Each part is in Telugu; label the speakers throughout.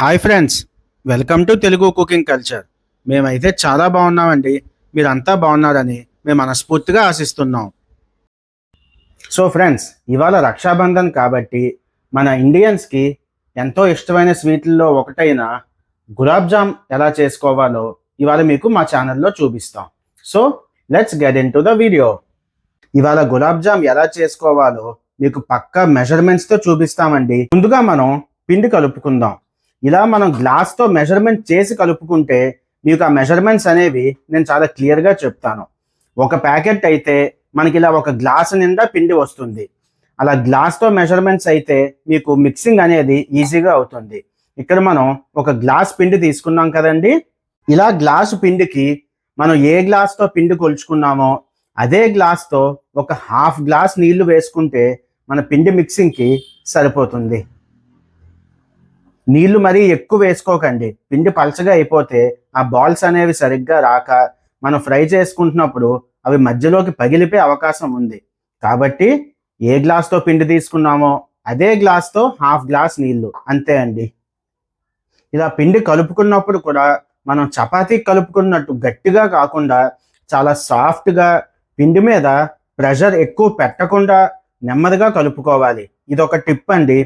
Speaker 1: Hi friends welcome to Telugu cooking culture మేమైతే చాలా బాగున్నామండి. మీరంతా బాగున్నారని మేము మనస్ఫూర్తిగా ఆశిస్తున్నాం. సో ఫ్రెండ్స్ ఇవాళ రక్షాబంధన్ కాబట్టి మన ఇండియన్స్కి ఎంతో ఇష్టమైన స్వీట్లలో ఒకటైన గులాబ్ జామ్ ఎలా చేసుకోవాలో ఇవాళ మీకు మా ఛానల్లో చూపిస్తాం. So let's get into the video ఇవాళ గులాబ్ జామ్ ఎలా చేసుకోవాలో మీకు పక్కా మెజర్మెంట్స్తో చూపిస్తామండి. ముందుగా మనం పిండి కలుపుకుందాం. ఇలా మనం గ్లాస్తో మెజర్మెంట్ చేసి కలుపుకుంటే మీకు ఆ మెజర్మెంట్స్ అనేవి నేను చాలా క్లియర్గా చెప్తాను. ఒక ప్యాకెట్ అయితే మనకి ఇలా ఒక గ్లాస్ నిండా పిండి వస్తుంది. అలా గ్లాస్తో మెజర్మెంట్స్ అయితే మీకు మిక్సింగ్ అనేది ఈజీగా అవుతుంది. ఇక్కడ మనం ఒక గ్లాస్ పిండి తీసుకున్నాం కదండి. ఇలా గ్లాసు పిండికి మనం ఏ గ్లాస్తో పిండి కొలుచుకున్నామో అదే గ్లాస్తో ఒక హాఫ్ గ్లాస్ నీళ్ళు వేసుకుంటే మన పిండి మిక్సింగ్కి సరిపోతుంది. నీళ్ళు మరీ ఎక్కువ వేసుకోకండి. పిండి పలచగా అయిపోతే ఆ బాల్స్ అనేవి సరిగ్గా రాక మనం ఫ్రై చేసుకుంటున్నప్పుడు అవి మధ్యలోకి పగిలిపోయే అవకాశం ఉంది. కాబట్టి ఏ గ్లాస్తో పిండి తీసుకున్నామో అదే గ్లాస్తో హాఫ్ గ్లాస్ నీళ్ళు. అంతే అండి. ఇలా పిండి కలుపుకున్నప్పుడు కూడా మనం చపాతీ కలుపుకున్నట్టు గట్టిగా కాకుండా చాలా సాఫ్ట్గా పిండి మీద ప్రెషర్ ఎక్కువ పెట్టకుండా నెమ్మదిగా కలుపుకోవాలి. ఇది ఒక టిప్ అండి.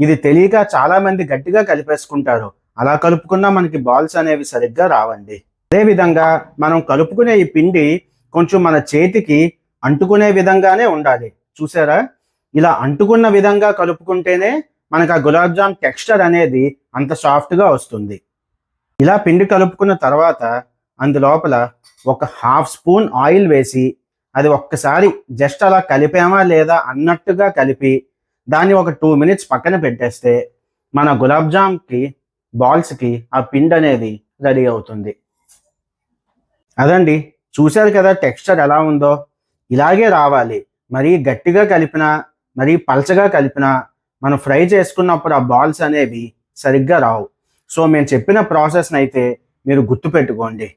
Speaker 1: ఇది తెలియక చాలామంది గట్టిగా కలిపేసుకుంటారు. అలా కలుపుకున్నా మనకి బాల్స్ అనేవి సరిగ్గా రావండి. అదేవిధంగా మనం కలుపుకునే ఈ పిండి కొంచెం మన చేతికి అంటుకునే విధంగానే ఉండాలి. చూసారా? ఇలా అంటుకున్న విధంగా కలుపుకుంటేనే మనకు ఆ గులాబ్ జామ్ టెక్స్చర్ అనేది అంత సాఫ్ట్గా వస్తుంది. ఇలా పిండి కలుపుకున్న తర్వాత అందులోపల ఒక హాఫ్ స్పూన్ ఆయిల్ వేసి అది ఒక్కసారి జస్ట్ అలా కలిపామా లేదా అన్నట్టుగా కలిపి దాన్ని ఒక టూ మినిట్స్ పక్కన పెట్టేస్తే మన గులాబ్ జామ్కి బాల్స్కి ఆ పిండి అనేది రెడీ అవుతుంది. అదండి. చూశారు కదా టెక్స్చర్ ఎలా ఉందో? ఇలాగే రావాలి. మరీ గట్టిగా కలిపినా మరీ పలచగా కలిపినా మనం ఫ్రై చేసుకున్నప్పుడు ఆ బాల్స్ అనేవి సరిగ్గా రావు. సో మేము చెప్పిన ప్రాసెస్ని అయితే మీరు గుర్తుపెట్టుకోండి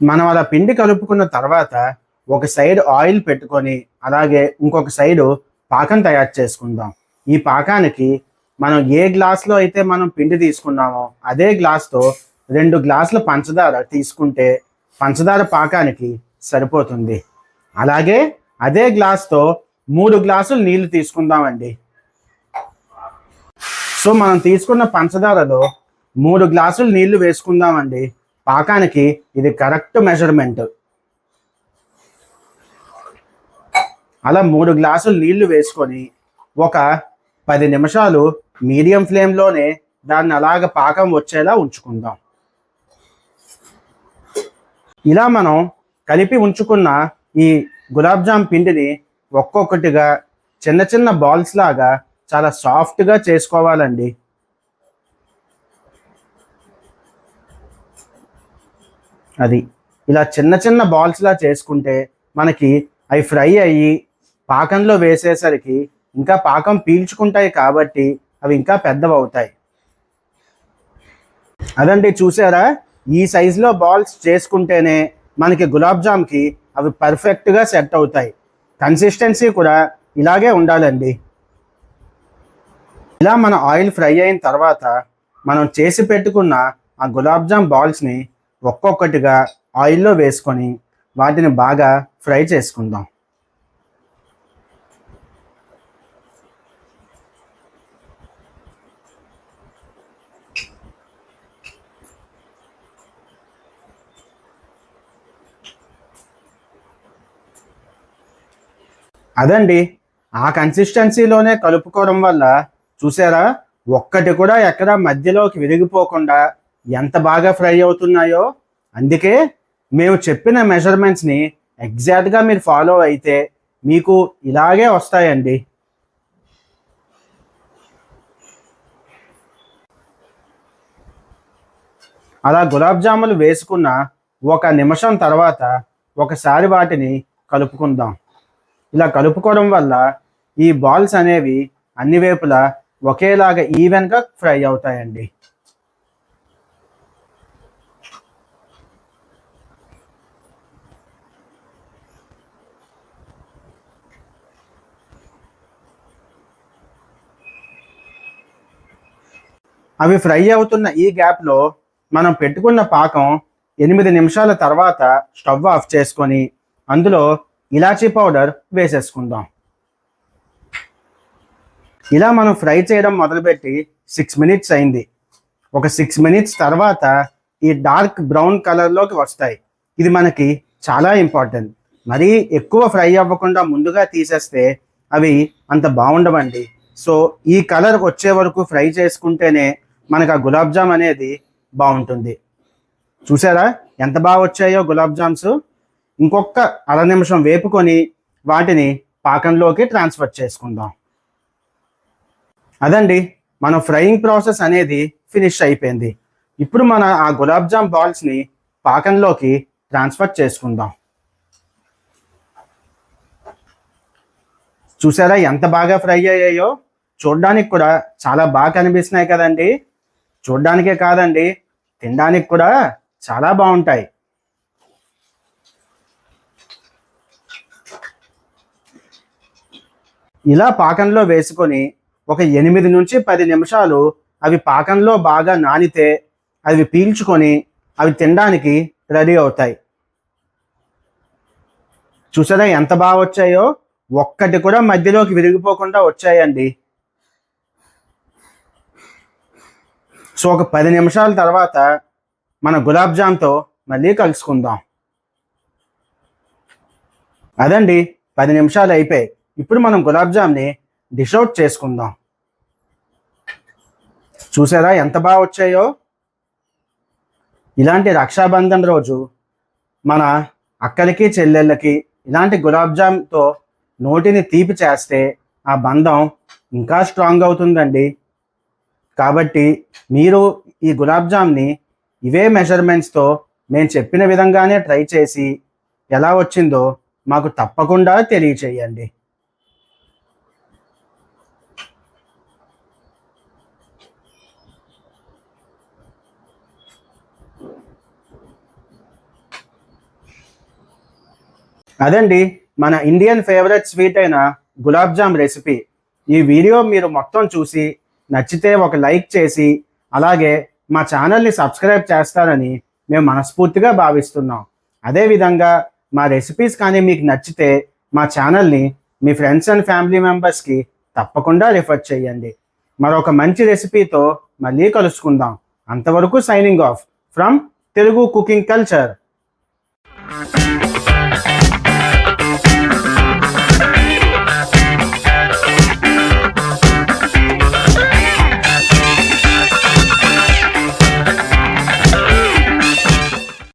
Speaker 1: మనం అలా పిండి కలుపుకున్న తర్వాత ఒక సైడ్ ఆయిల్ పెట్టుకొని అలాగే ఇంకొక సైడు పాకం తయారు చేసుకుందాం. ఈ పాకానికి మనం ఏ గ్లాస్లో అయితే మనం పిండి తీసుకున్నామో అదే గ్లాస్తో రెండు గ్లాసుల పంచదార తీసుకుంటే పంచదార పాకానికి సరిపోతుంది. అలాగే అదే గ్లాస్తో మూడు గ్లాసులు నీళ్ళు తీసుకుందామండి. సో మనం తీసుకున్న పంచదారలో మూడు గ్లాసులు నీళ్ళు వేసుకుందామండి. పాకానికి ఇది కరెక్ట్ మెజర్మెంట్. అలా మూడు గ్లాసులు నీళ్ళు వేసుకొని ఒక పది నిమిషాలు మీడియం ఫ్లేమ్లోనే దాన్ని అలాగ పాకం వచ్చేలా ఉంచుకుందాం. ఇలా మనం కలిపి ఉంచుకున్న ఈ గులాబ్జామ్ పిండిని ఒక్కొక్కటిగా చిన్న చిన్న బాల్స్ లాగా చాలా సాఫ్ట్గా చేసుకోవాలండి. అది ఇలా చిన్న చిన్న బాల్స్లా చేసుకుంటే మనకి అవి ఫ్రై అయ్యి పాకంలో వేసేసరికి ఇంకా పాకం పీల్చుకుంటాయి కాబట్టి అవి ఇంకా పెద్దవి అవుతాయి అదండి చూసారా? ఈ సైజులో బాల్స్ చేసుకుంటేనే మనకి గులాబ్ జామ్కి అవి పర్ఫెక్ట్గా సెట్ అవుతాయి. కన్సిస్టెన్సీ కూడా ఇలాగే ఉండాలండి. ఇలా మన ఆయిల్ ఫ్రై అయిన తర్వాత మనం చేసి పెట్టుకున్న ఆ గులాబ్ జామ్ బాల్స్ని ఒక్కొక్కటిగా ఆయిల్లో వేసుకొని వాటిని బాగా ఫ్రై చేసుకుందాం. అదండి ఆ కన్సిస్టెన్సీలోనే కలుపుకోవడం వల్ల చూసారా ఒక్కటి కూడా ఎక్కడ మధ్యలోకి విరిగిపోకుండా ఎంత బాగా ఫ్రై అవుతున్నాయో. అందుకే మేము చెప్పిన మెజర్మెంట్స్ని ఎగ్జాక్ట్గా మీరు ఫాలో అయితే మీకు ఇలాగే వస్తాయండి. అలా గులాబ్ జాములు వేసుకున్న ఒక నిమిషం తర్వాత ఒకసారి వాటిని కలుపుకుందాం. ఇలా కలుపుకోవడం వల్ల ఈ బాల్స్ అనేవి అన్ని వైపులా ఒకేలాగా ఈవెన్గా ఫ్రై అవుతాయండి. అవి ఫ్రై అవుతున్న ఈ గ్యాప్లో మనం పెట్టుకున్న పాకం ఎనిమిది నిమిషాల తర్వాత స్టవ్ ఆఫ్ చేసుకొని అందులో ఇలాచీ పౌడర్ వేసేసుకుందాం. ఇలా మనం ఫ్రై చేయడం మొదలుపెట్టి సిక్స్ మినిట్స్ అయింది. ఒక సిక్స్ మినిట్స్ తర్వాత ఈ డార్క్ బ్రౌన్ కలర్లోకి వస్తాయి. ఇది మనకి చాలా ఇంపార్టెంట్ మరీ ఎక్కువ ఫ్రై అవ్వకుండా ముందుగా తీసేస్తే అవి అంత బాగుండవండి. సో ఈ కలర్ వచ్చే వరకు ఫ్రై చేసుకుంటేనే మనకు ఆ గులాబ్ జామ్ అనేది బాగుంటుంది. చూసారా? ఎంత బాగా వచ్చాయో గులాబ్ జామ్స్? ఇంకొక అర నిమిషం వేపుకొని వాటిని పాకంలోకి ట్రాన్స్ఫర్ చేసుకుందాం. అదండి మన ఫ్రైయింగ్ ప్రాసెస్ అనేది ఫినిష్ అయిపోయింది. ఇప్పుడు మన ఆ గులాబ్ జామ్ బాల్స్ని పాకంలోకి ట్రాన్స్ఫర్ చేసుకుందాం. చూసారా ఎంత బాగా ఫ్రై అయ్యాయో? చూడడానికి కూడా చాలా బాగా కనిపిస్తున్నాయి కదండి. చూడడానికే కాదండి తినడానికి కూడా చాలా బాగుంటాయి. ఇలా పాకంలో వేసుకొని ఒక ఎనిమిది నుంచి పది నిమిషాలు అవి పాకంలో బాగా నానితే అవి పీల్చుకొని అవి తినడానికి రెడీ అవుతాయి. చూసారా ఎంత బాగా వచ్చాయో? ఒక్కటి కూడా మధ్యలోకి విరిగిపోకుండా వచ్చాయండి. సో ఒక పది నిమిషాల తర్వాత మన గులాబ్ జామ్తో మళ్ళీ కలుసుకుందాం. అదండి పది నిమిషాలు అయిపోయాయి. ఇప్పుడు మనం గులాబ్ జామ్ని డిష్ అవుట్ చేసుకుందాం. చూసారా ఎంత బాగా వచ్చాయో? ఇలాంటి రక్షాబంధన్ రోజు మన అక్కలకి చెల్లెళ్ళకి ఇలాంటి గులాబ్ జామ్తో నోటిని తీపి చేస్తే ఆ బంధం ఇంకా స్ట్రాంగ్ అవుతుందండి. కాబట్టి మీరు ఈ గులాబ్ జామ్ని ఇవే మెజర్మెంట్స్తో మేము చెప్పిన విధంగానే ట్రై చేసి ఎలా వచ్చిందో మాకు తప్పకుండా తెలియచేయండి. అదండి మన ఇండియన్ ఫేవరెట్ స్వీట్ అయిన గులాబ్ జామ్ రెసిపీ ఈ వీడియో మీరు మొత్తం చూసి నచ్చితే ఒక లైక్ చేసి అలాగే మా ఛానల్ని సబ్స్క్రైబ్ చేస్తారని మేము మనస్ఫూర్తిగా భావిస్తున్నాం. అదేవిధంగా మా రెసిపీస్ కానీ మీకు నచ్చితే మా ఛానల్ని మీ ఫ్రెండ్స్ అండ్ ఫ్యామిలీ మెంబర్స్కి తప్పకుండా రిఫర్ చేయండి. మరొక మంచి రెసిపీతో మళ్ళీ కలుసుకుందాం. అంతవరకు signing off from Telugu cooking culture